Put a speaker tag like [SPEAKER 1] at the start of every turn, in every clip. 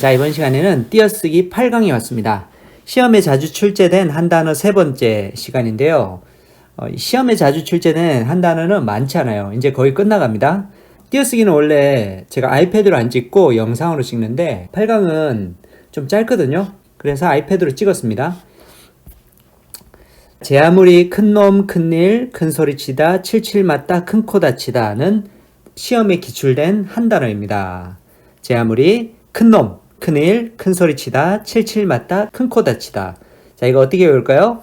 [SPEAKER 1] 자, 이번 시간에는 띄어쓰기 8강이 왔습니다. 시험에 자주 출제된 한 단어 세 번째 시간인데요. 어, 시험에 자주 출제된 한 단어는 많지 않아요. 이제 거의 끝나갑니다. 띄어쓰기는 원래 제가 아이패드로 안 찍고 영상으로 찍는데 8강은 좀 짧거든요. 그래서 아이패드로 찍었습니다. 제 아무리 큰 놈, 큰일, 큰 소리 치다, 칠칠 맞다, 큰 코 다치다는 시험에 기출된 한 단어입니다. 제 아무리 큰 놈, 큰일, 큰 소리 치다, 칠칠 맞다, 큰 코 다치다. 자, 이거 어떻게 외울까요?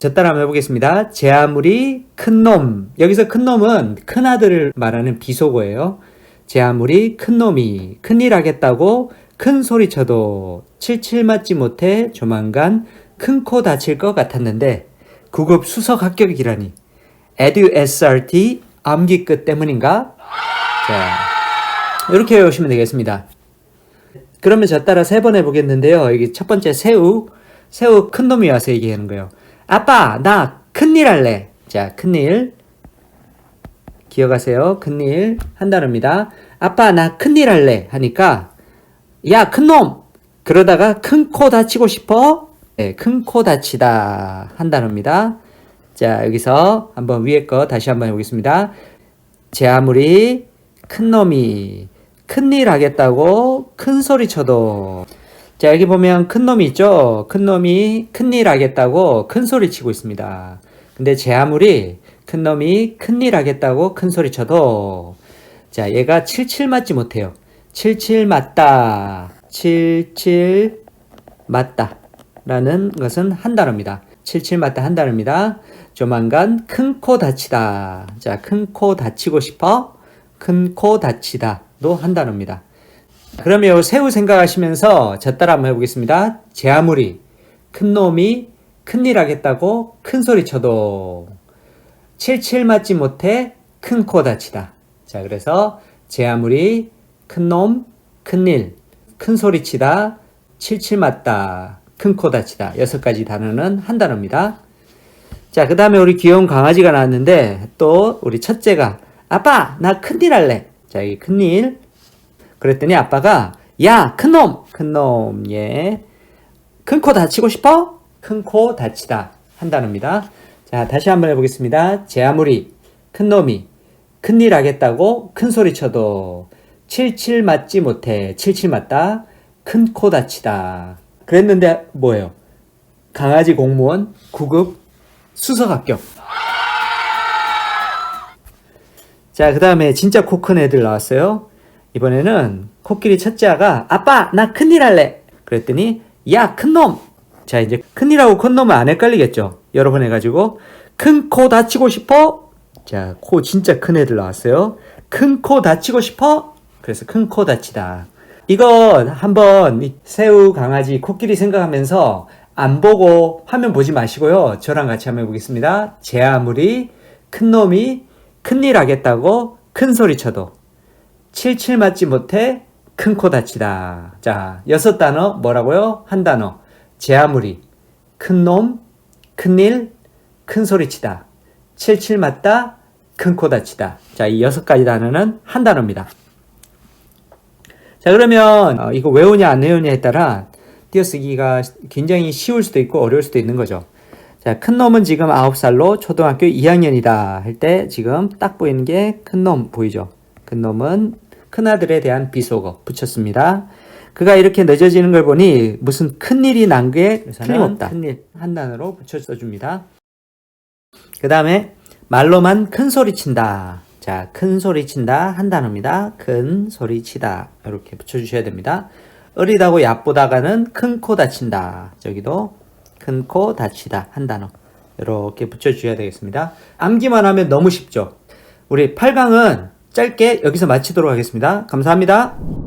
[SPEAKER 1] 저 따라 한번 해보겠습니다. 제 아무리 큰 놈. 여기서 큰 놈은 큰 아들을 말하는 비속어예요. 제 아무리 큰 놈이 큰일 하겠다고 큰 소리 쳐도 칠칠 맞지 못해 조만간 큰 코 다칠 것 같았는데 구급 수석 합격이라니. 에듀 SRT 암기 끝 때문인가? 자, 이렇게 외우시면 되겠습니다. 그러면 저 따라 세 번 해보겠는데요. 여기 첫 번째 새우. 새우 큰 놈이 와서 얘기하는 거예요. 아빠, 나 큰일 할래. 자, 큰일. 기억하세요. 큰일. 한 단어입니다. 아빠, 나 큰일 할래. 하니까, 야, 큰 놈! 그러다가 큰 코 다치고 싶어? 네, 큰 코 다치다. 한 단어입니다. 자, 여기서 한번 위에 거 다시 한번 해보겠습니다. 제 아무리 큰 놈이 큰일 하겠다고 큰 소리 쳐도. 자 여기 보면 큰 놈이 있죠? 큰 놈이 큰일 하겠다고 큰 소리 치고 있습니다. 근데 제 아무리 큰 놈이 큰일 하겠다고 큰 소리 쳐도 자 얘가 칠칠 맞지 못해요. 칠칠 맞다. 칠칠 맞다. 라는 것은 한 단어입니다. 칠칠 맞다 한 단어입니다. 조만간 큰 코 다치다. 자 큰 코 다치고 싶어? 큰 코 다치다 도한 단어입니다. 그러면 요 새우 생각하시면서 저 따라 한번 해보겠습니다. 제 아무리 큰 놈이 큰일 하겠다고 큰 소리 쳐도 칠칠 맞지 못해 큰 코 다치다. 자 그래서 제 아무리 큰 놈, 큰일, 큰 소리 치다, 칠칠 맞다, 큰 코 다치다. 여섯 가지 단어는 한 단어입니다. 자, 그 다음에 우리 귀여운 강아지가 나왔는데, 또 우리 첫째가, 아빠, 나 큰일 할래. 자, 이 큰일. 그랬더니 아빠가, 야, 큰 놈! 큰 놈, 예. 큰 코 다치고 싶어? 큰 코 다치다. 한 단어입니다. 자, 다시 한번 해보겠습니다. 제 아무리 큰 놈이 큰일 하겠다고 큰 소리 쳐도 칠칠 맞지 못해. 칠칠 맞다. 큰 코 다치다. 그랬는데 뭐예요? 강아지 공무원 9급 수석 합격. 자, 그 다음에 진짜 코 큰 애들 나왔어요. 이번에는 코끼리 첫째가 아빠, 나 큰일 할래. 그랬더니 야, 큰 놈. 자, 이제 큰일하고 큰 놈은 안 헷갈리겠죠. 여러 번 해가지고 큰 코 다치고 싶어? 자, 코 진짜 큰 애들 나왔어요. 큰 코 다치고 싶어? 그래서 큰 코 다치다. 이거 한번 이 새우, 강아지, 코끼리 생각하면서 안 보고 화면 보지 마시고요. 저랑 같이 한번 해보겠습니다. 제 아무리 큰 놈이 큰일 하겠다고 큰 소리 쳐도 칠칠 맞지 못해 큰 코 다치다. 자, 여섯 단어 뭐라고요? 한 단어. 제 아무리 큰 놈, 큰일, 큰 소리 치다. 칠칠 맞다, 큰 코 다치다. 자, 이 여섯 가지 단어는 한 단어입니다. 자, 그러면 어, 이거 외우냐 안 외우냐에 따라 띄어쓰기가 굉장히 쉬울 수도 있고 어려울 수도 있는 거죠. 자, 큰 놈은 지금 9살로 초등학교 2학년이다 할 때 지금 딱 보이는 게 큰 놈 보이죠? 큰 놈은 큰아들에 대한 비속어 붙였습니다. 그가 이렇게 늦어지는 걸 보니 무슨 큰일이 난 게 틀림없다. 큰일 한 단어로 붙여 써줍니다. 그 다음에 말로만 큰 소리 친다. 자, 큰 소리 친다 한 단어입니다. 큰 소리 치다 이렇게 붙여주셔야 됩니다. 어리다고 얕보다가는 큰 코 다친다. 저기도 큰 코 다치다 한 단어 이렇게 붙여주셔야 되겠습니다. 암기만 하면 너무 쉽죠. 우리 8강은 짧게 여기서 마치도록 하겠습니다. 감사합니다.